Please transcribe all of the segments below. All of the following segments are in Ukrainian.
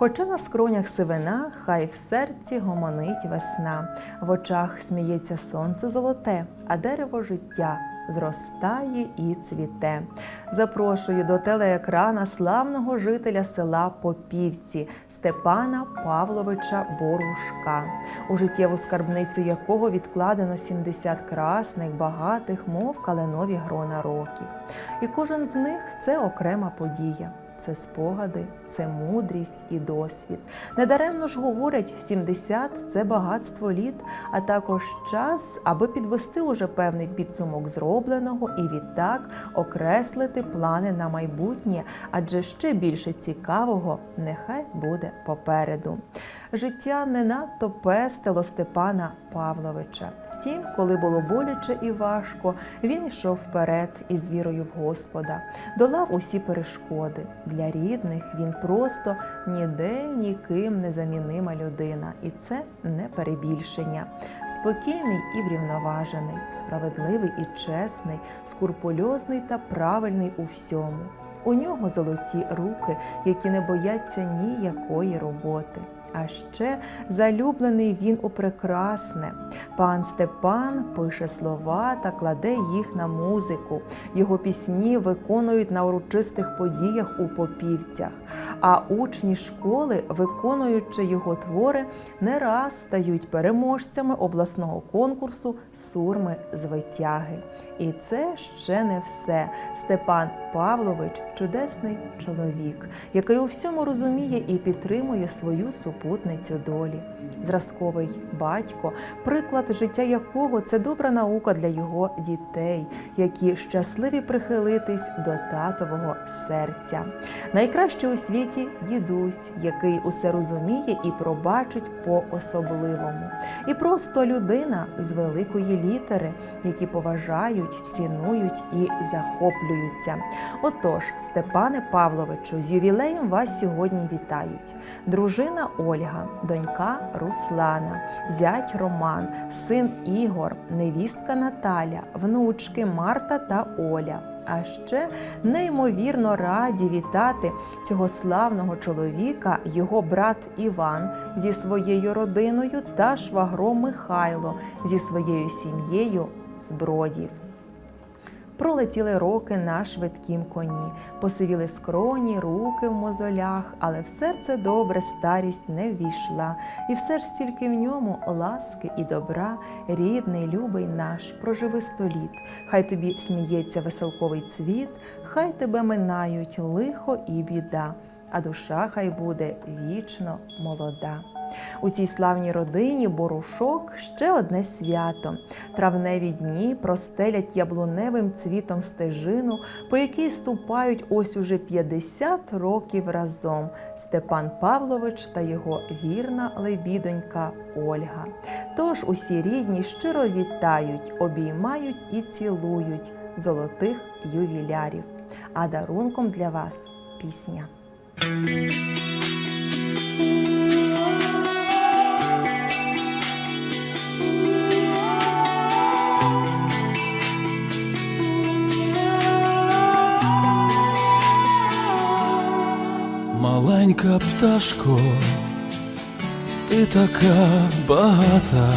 Хоча на скронях сивина, хай в серці гомонить весна, в очах сміється сонце золоте, а дерево життя зростає і цвіте. Запрошую до телеекрана славного жителя села Попівці Степана Павловича Борушка, у життєву скарбницю якого відкладено 70 красних, багатих, мов каленові грона років. І кожен з них це окрема подія. Це спогади, це мудрість і досвід. Недаремно ж говорять, 70 – це багатство літ, а також час, аби підвести уже певний підсумок зробленого і відтак окреслити плани на майбутнє, адже ще більше цікавого нехай буде попереду. Життя не надто пестило Степана Павловича. Втім, коли було боляче і важко, він йшов вперед із вірою в Господа, долав усі перешкоди. Для рідних він просто ніде ніким не замінима людина, і це не перебільшення. Спокійний і врівноважений, справедливий і чесний, скурпульозний та правильний у всьому. У нього золоті руки, які не бояться ніякої роботи. А ще залюблений він у прекрасне. Пан Степан пише слова та кладе їх на музику. Його пісні виконують на урочистих подіях у попівцях. А учні школи, виконуючи його твори, не раз стають переможцями обласного конкурсу Сурми з витяги. І це ще не все. Степан Павлович чудесний чоловік, який у всьому розуміє і підтримує свою супутницю долі. Зразковий батько, приклад життя якого це добра наука для його дітей, які щасливі прихилитись до татового серця. Найкраще у світі дідусь, який усе розуміє і пробачить по-особливому. І просто людина з великої літери, які поважають, цінують і захоплюються. Отож, Степане Павловичу, з ювілеєм вас сьогодні вітають. Дружина Ольга, донька Руслана, зять Роман, син Ігор, невістка Наталя, внучки Марта та Оля. А ще неймовірно раді вітати цього славного чоловіка, його брат Іван зі своєю родиною та швагром Михайло зі своєю сім'єю з Бродів. Пролетіли роки на швидкім коні, посивіли скроні, руки в мозолях, але в серце добре старість не ввійшла, і все ж стільки в ньому ласки і добра, рідний, любий наш, проживи сто літ. Хай тобі сміється веселковий цвіт, хай тебе минають лихо і біда, а душа хай буде вічно молода. У цій славній родині борушок ще одне свято. Травневі дні простелять яблуневим цвітом стежину, по якій ступають ось уже 50 років разом Степан Павлович та його вірна лебідонька Ольга. Тож усі рідні щиро вітають, обіймають і цілують золотих ювілярів. А дарунком для вас пісня. Маленька пташко, ти така багата,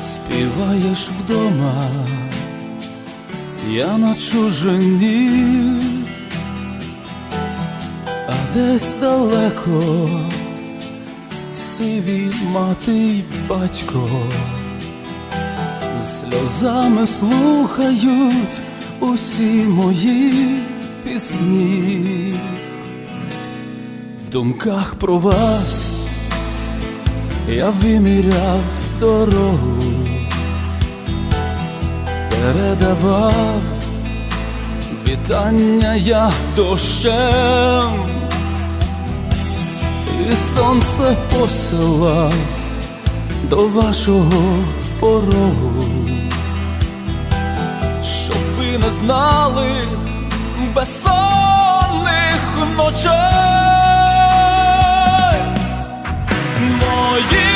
співаєш вдома, я на чужині, а десь далеко сиві мати й батько, сльозами слухають усі мої пісні. Думках про вас. Я виміряв дорогу, передавав вітання я дощем, і сонце посилав до вашого порогу, щоб ви не знали безсонних ночей. Мої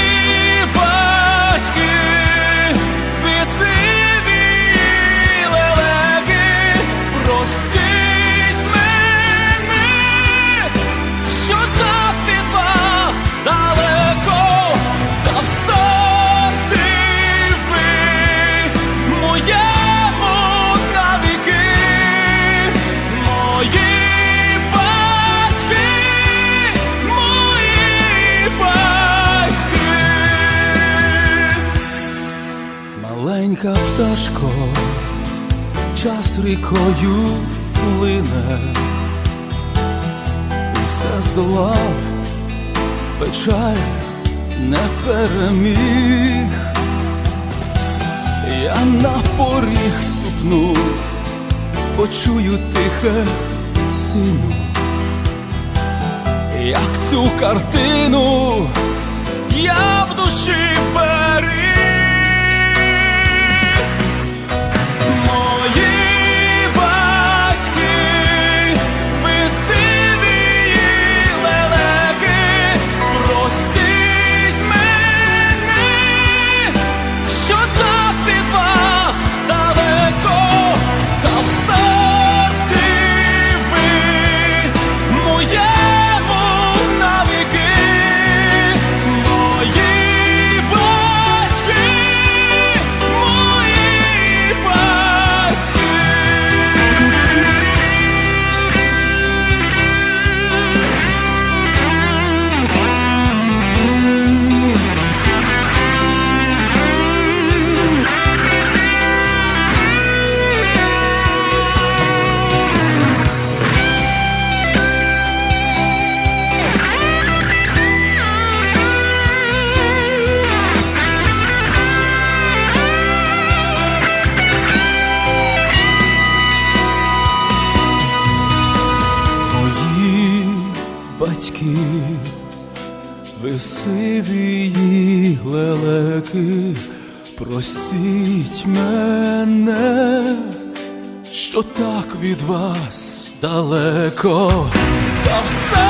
пташко, час рікою плине, усе здолав, печаль не переміг. Я на поріг ступну, почую тихе сину, як цю картину я в душі беріг. Простіть мене, що так від вас далеко, та все